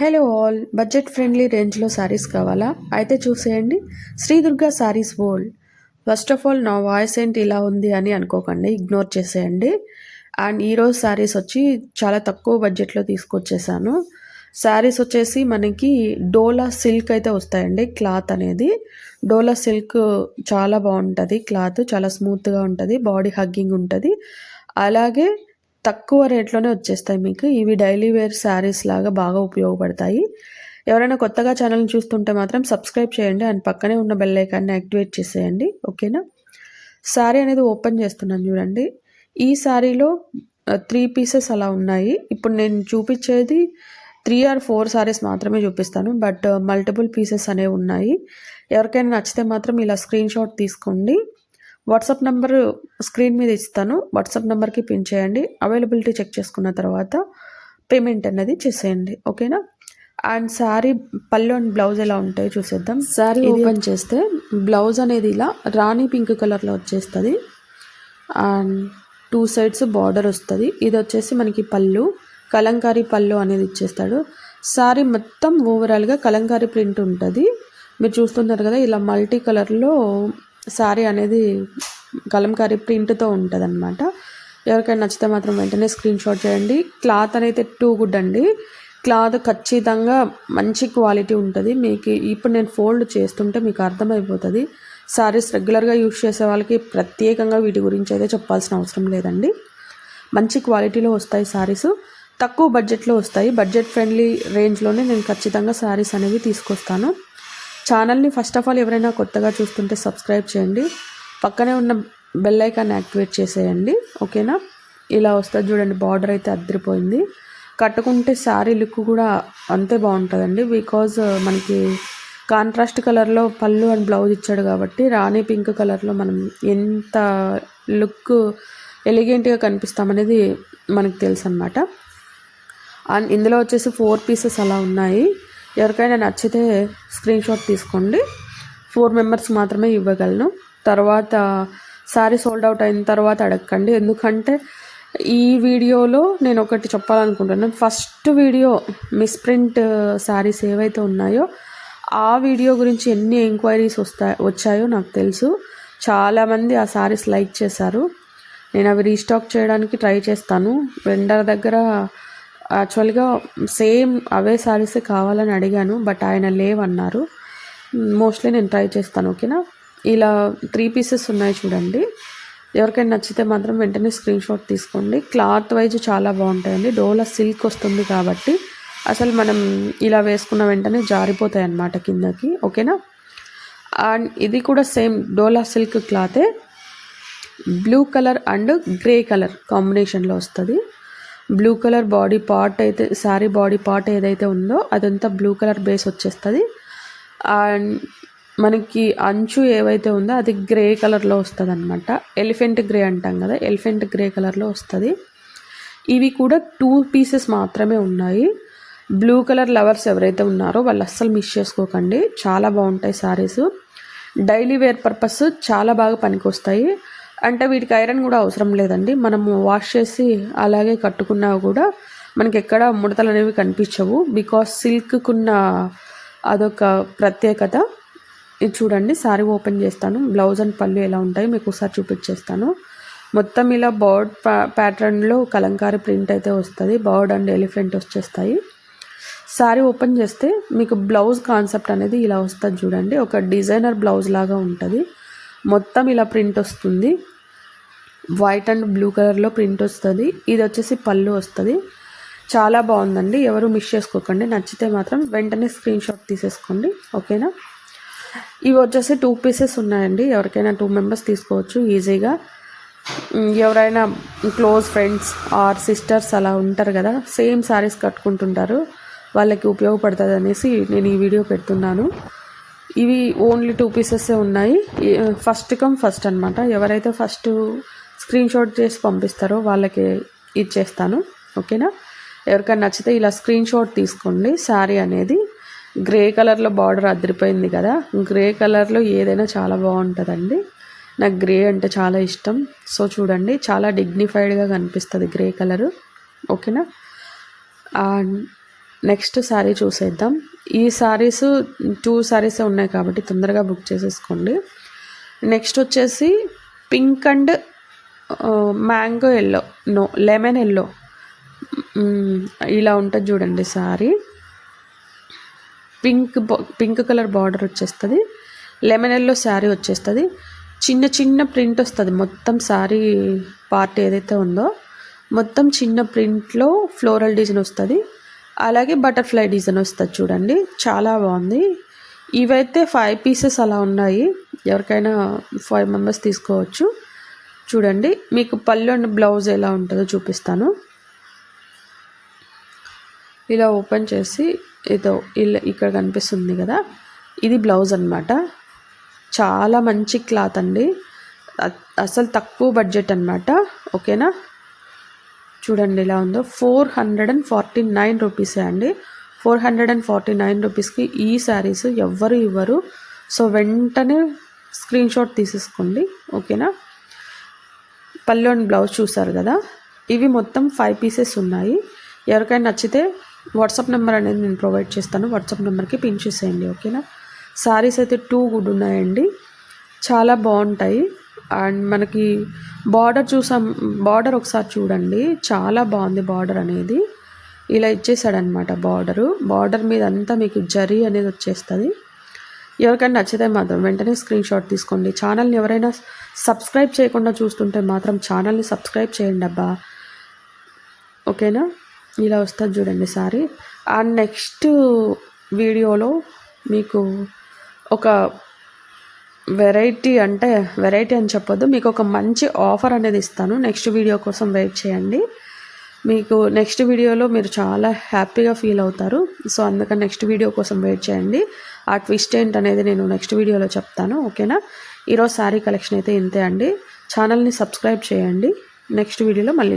Hello all budget friendly రేంజ్లో శారీస్ కావాలా? అయితే చూసేయండి. Shri Durga saris world first of all నా వాయిస్ ఏంటి ఇలా ఉంది అని అనుకోకండి. ఇగ్నోర్ చేసేయండి. అండ్ ఈరోజు శారీస్ వచ్చి చాలా తక్కువ బడ్జెట్లో తీసుకొచ్చేసాను. శారీస్ వచ్చేసి మనకి డోలా సిల్క్ అయితే వస్తాయండి క్లాత్ అనేది. డోలా సిల్క్ చాలా బాగుంటుంది క్లాత్ చాలా స్మూత్గా ఉంటుంది బాడీ హగ్గింగ్ ఉంటుంది. అలాగే తక్కువ రేట్లోనే వచ్చేస్తాయి మీకు. ఇవి డైలీ వేర్ శారీస్ లాగా బాగా ఉపయోగపడతాయి. ఎవరైనా కొత్తగా ఛానల్ని చూస్తుంటే మాత్రం సబ్స్క్రైబ్ చేయండి. అండ్ పక్కనే ఉన్న బెల్ ఐకాన్ని యాక్టివేట్ చేసేయండి. ఓకేనా? శారీ అనేది ఓపెన్ చేస్తున్నాను చూడండి. ఈ శారీలో త్రీ పీసెస్ అలా ఉన్నాయి. ఇప్పుడు నేను చూపించేది త్రీ ఆర్ ఫోర్ సారీస్ మాత్రమే చూపిస్తాను. బట్ మల్టిపుల్ పీసెస్ అనేవి ఉన్నాయి. ఎవరికైనా నచ్చితే మాత్రం ఇలా స్క్రీన్ షాట్ తీసుకోండి. వాట్సాప్ నెంబర్ స్క్రీన్ మీద ఇస్తాను. వాట్సాప్ నెంబర్కి పిన్ చేయండి. అవైలబిలిటీ చెక్ చేసుకున్న తర్వాత పేమెంట్ అనేది చేసేయండి. ఓకేనా? అండ్ శారీ పళ్ళు అండ్ బ్లౌజ్ ఎలా ఉంటాయో చూసేద్దాం. శారీ ఓపెన్ చేస్తే బ్లౌజ్ అనేది ఇలా రాణి పింక్ కలర్లో వచ్చేస్తుంది. అండ్ టూ సైడ్స్ బార్డర్ వస్తుంది. ఇది వచ్చేసి మనకి పళ్ళు కలంకారీ పళ్ళు అనేది ఇచ్చేస్తాడు. శారీ మొత్తం ఓవరాల్గా కలంకారీ ప్రింట్ ఉంటుంది. మీరు చూస్తున్నారు కదా ఇలా మల్టీ కలర్లో శారీ అనేది కలంకారీ ప్రింట్తో ఉంటుంది అనమాట ఎవరికైనా నచ్చితే మాత్రం వెంటనే స్క్రీన్ షాట్ చేయండి. క్లాత్ అనేది టూ గుడ్ అండి. క్లాత్ ఖచ్చితంగా మంచి క్వాలిటీ ఉంటుంది. మీకు ఇప్పుడు నేను ఫోల్డ్ చేస్తుంటే మీకు అర్థమైపోతుంది. శారీస్ రెగ్యులర్గా యూజ్ చేసే వాళ్ళకి ప్రత్యేకంగా వీటి గురించి అయితే చెప్పాల్సిన అవసరం లేదండి. మంచి క్వాలిటీలో వస్తాయి శారీస్ తక్కువ బడ్జెట్లో వస్తాయి. బడ్జెట్ ఫ్రెండ్లీ రేంజ్లోనే నేను ఖచ్చితంగా శారీస్ అనేవి తీసుకొస్తాను. ఛానల్ని ఫస్ట్ ఆఫ్ ఆల్ ఎవరైనా కొత్తగా చూస్తుంటే సబ్స్క్రైబ్ చేయండి. పక్కనే ఉన్న బెల్ ఐకాన్ యాక్టివేట్ చేసేయండి. ఓకేనా? ఇలా వస్తుంది చూడండి బార్డర్ అయితే అద్దరిపోయింది. కట్టుకుంటే శారీ లుక్ కూడా అంతే బాగుంటుందండి. బికాజ్ మనకి కాంట్రాస్ట్ కలర్లో పళ్ళు అండ్ బ్లౌజ్ ఇచ్చాడు కాబట్టి రాణి పింక్ కలర్లో మనం ఎంత లుక్ ఎలిగెంట్గా కనిపిస్తామనేది మనకు తెలుసు అనమాట అండ్ ఇందులో వచ్చేసి ఫోర్ పీసెస్ అలా ఉన్నాయి. ఎవరికైనా నచ్చితే స్క్రీన్ షాట్ తీసుకోండి. ఫోర్ మెంబర్స్ మాత్రమే ఇవ్వగలను. తర్వాత సారీ సోల్డ్ అవుట్ అయిన తర్వాత అడగండి. ఎందుకంటే ఈ వీడియోలో నేను ఒకటి చెప్పాలనుకుంటున్నాను first video misprint saris uh, ఏవైతే ఉన్నాయో ఆ వీడియో గురించి ఎన్ని ఎంక్వైరీస్ వస్తాయి వచ్చాయో నాకు తెలుసు. చాలామంది ఆ శారీస్ లైక్ చేశారు. నేను అవి రీస్టాక్ చేయడానికి ట్రై చేస్తాను. వెండర్ దగ్గర యాక్చువల్గా సేమ్ అవే శారీసే కావాలని అడిగాను బట్ ఆయన లేవన్నారు. మోస్ట్లీ నేను ట్రై చేస్తాను ఓకేనా ఇలా త్రీ పీసెస్ ఉన్నాయి చూడండి. ఎవరికైనా నచ్చితే మాత్రం వెంటనే స్క్రీన్ షాట్ తీసుకోండి. క్లాత్ వైజ్ చాలా బాగుంటాయండి. డోలా సిల్క్ వస్తుంది కాబట్టి అసలు మనం ఇలా వేసుకున్న వెంటనే జారిపోతాయి అన్నమాట కిందకి ఓకేనా అండ్ ఇది కూడా same Dola silk క్లాతే blue colour and grey colour కాంబినేషన్లో వస్తుంది. బ్లూ కలర్ బాడీ పార్ట్ అయితే శారీ బాడీ పార్ట్ ఏదైతే ఉందో అదంతా బ్లూ కలర్ బేస్ వచ్చేస్తుంది. అండ్ మనకి అంచు ఏవైతే ఉందో అది గ్రే కలర్లో వస్తుంది అనమాట ఎలిఫెంట్ గ్రే అంటాం కదా ఎలిఫెంట్ గ్రే కలర్లో వస్తుంది. ఇవి కూడా టూ పీసెస్ మాత్రమే ఉన్నాయి. బ్లూ కలర్ లవర్స్ ఎవరైతే ఉన్నారో వాళ్ళు అస్సలు మిస్ చేసుకోకండి. చాలా బాగుంటాయి శారీస్ డైలీ వేర్ పర్పస్ చాలా బాగా పనికొస్తాయి. అంటే వీటికి ఐరన్ కూడా అవసరం లేదండి. మనము వాష్ చేసి అలాగే కట్టుకున్నా కూడా మనకి ఎక్కడ ముడతలు అనేవి కనిపించవు. బికాస్ సిల్క్కున్న అదొక ప్రత్యేకత. ఇది చూడండి సారీ ఓపెన్ చేస్తాను. బ్లౌజ్ అండ్ పళ్ళు ఎలా ఉంటాయి మీకు ఒకసారి చూపించేస్తాను. మొత్తం ఇలా బర్డ్ ప్యాటర్న్లో కలంకారీ ప్రింట్ అయితే వస్తుంది. బర్డ్ అండ్ ఎలిఫెంట్ వచ్చేస్తాయి. సారీ ఓపెన్ చేస్తే మీకు బ్లౌజ్ కాన్సెప్ట్ అనేది ఇలా వస్తుంది చూడండి. ఒక డిజైనర్ బ్లౌజ్ లాగా ఉంటుంది. మొత్తం ఇలా ప్రింట్ వస్తుంది. వైట్ అండ్ బ్లూ కలర్లో ప్రింట్ వస్తుంది. ఇది వచ్చేసి పళ్ళు వస్తుంది. చాలా బాగుందండి. ఎవరు మిస్ చేసుకోకండి. నచ్చితే మాత్రం వెంటనే స్క్రీన్ షాట్ తీసేసుకోండి. ఓకేనా? ఇవి వచ్చేసి టూ పీసెస్ ఉన్నాయండి. ఎవరికైనా టూ మెంబర్స్ తీసుకోవచ్చు ఈజీగా ఎవరైనా క్లోజ్ ఫ్రెండ్స్ ఆర్ సిస్టర్స్ అలా ఉంటారు కదా సేమ్ శారీస్ కట్టుకుంటుంటారు. వాళ్ళకి ఉపయోగపడుతుంది అనేసి నేను ఈ వీడియో పెడుతున్నాను. ఇవి ఓన్లీ టూ పీసెస్ ఉన్నాయి. ఫస్ట్ కమ్ ఫస్ట్ అనమాట ఎవరైతే ఫస్ట్ స్క్రీన్ షాట్ చేసి పంపిస్తారో వాళ్ళకి ఇచ్చేస్తాను ఓకేనా? ఎవరికైనా నచ్చితే ఇలా స్క్రీన్ షాట్ తీసుకోండి. శారీ అనేది గ్రే కలర్లో బార్డర్ అదిరిపోయింది కదా గ్రే కలర్లో ఏదైనా చాలా బాగుంటుందండి. నాకు గ్రే అంటే చాలా ఇష్టం. సో చూడండి చాలా డిగ్నిఫైడ్గా కనిపిస్తుంది గ్రే కలరు ఓకేనా? నెక్స్ట్ శారీ చూసేద్దాం. ఈ శారీస్ టూ శారీసే ఉన్నాయి కాబట్టి తొందరగా బుక్ చేసేసుకోండి. నెక్స్ట్ వచ్చేసి pink and mango yellow no lemon yellow. ఇలా ఉంటుంది చూడండి sari pink pink colour border వచ్చేస్తుంది. లెమన్ ఎల్లో శారీ వచ్చేస్తుంది. చిన్న చిన్న ప్రింట్ వస్తుంది. మొత్తం శారీ పార్ట్ ఏదైతే ఉందో మొత్తం చిన్న ప్రింట్లో ఫ్లోరల్ డిజైన్ వస్తుంది. అలాగే బటర్ఫ్లై డిజైన్ వస్తుంది చూడండి. చాలా బాగుంది. ఇవైతే ఫైవ్ పీసెస్ అలా ఉన్నాయి. ఎవరికైనా ఫైవ్ మెంబర్స్ తీసుకోవచ్చు. చూడండి మీకు పళ్ళు అండ్ బ్లౌజ్ ఎలా ఉంటుందో చూపిస్తాను. ఇలా ఓపెన్ చేసి ఏదో ఇలా ఇక్కడ కనిపిస్తుంది కదా ఇది బ్లౌజ్ అనమాట చాలా మంచి క్లాత్ అండి. అసలు తక్కువ బడ్జెట్ అనమాట ఓకేనా? చూడండి ఎలా ఉందో four hundred and forty nine రూపీసే అండి. Four hundred and forty nine రూపీస్కి ఈ శారీస్ ఎవ్వరు ఇవ్వరు. సో వెంటనే స్క్రీన్ షాట్ తీసేసుకోండి ఓకేనా? పళ్ళు అండ్ బ్లౌజ్ చూసారు కదా? ఇవి మొత్తం ఫైవ్ పీసెస్ ఉన్నాయి. ఎవరికైనా నచ్చితే వాట్సాప్ నెంబర్ అనేది నేను ప్రొవైడ్ చేస్తాను. వాట్సాప్ నెంబర్కి పిన్ చేసేయండి ఓకేనా? శారీస్ అయితే టూ గుడ్ ఉన్నాయండి. చాలా బాగుంటాయి. అండ్ మనకి బార్డర్ చూసాం బార్డర్ ఒకసారి చూడండి. చాలా బాగుంది బార్డర్ అనేది. ఇలా ఇచ్చేసాడనమాట బార్డరు. బార్డర్ మీద అంతా మీకు జరీ అనేది వచ్చేస్తుంది. ఎవరికైనా నచ్చితే మాత్రం వెంటనే స్క్రీన్ షాట్ తీసుకోండి. ఛానల్ని ఎవరైనా సబ్స్క్రైబ్ చేయకుండా చూస్తుంటే మాత్రం ఛానల్ని సబ్స్క్రైబ్ చేయండి అబ్బా. ఓకేనా ఇలా వస్తుంది చూడండి సారీ. ఆ నెక్స్ట్ వీడియోలో మీకు ఒక వెరైటీ అంటే వెరైటీ అని చెప్పొద్దు. మీకు ఒక మంచి ఆఫర్ అనేది ఇస్తాను. నెక్స్ట్ వీడియో కోసం వెయిట్ చేయండి. మీకు నెక్స్ట్ వీడియోలో మీరు చాలా హ్యాపీగా ఫీల్ అవుతారు. సో అందుకని నెక్స్ట్ వీడియో కోసం వెయిట్ చేయండి. ఆ ట్విస్ట్ ఏంటనేది నేను నెక్స్ట్ వీడియోలో చెప్తాను ఓకేనా? ఈరోజు శారీ కలెక్షన్ అయితే ఇంతే అండి. ఛానల్ని సబ్స్క్రైబ్ చేయండి. నెక్స్ట్ వీడియోలో మళ్ళీ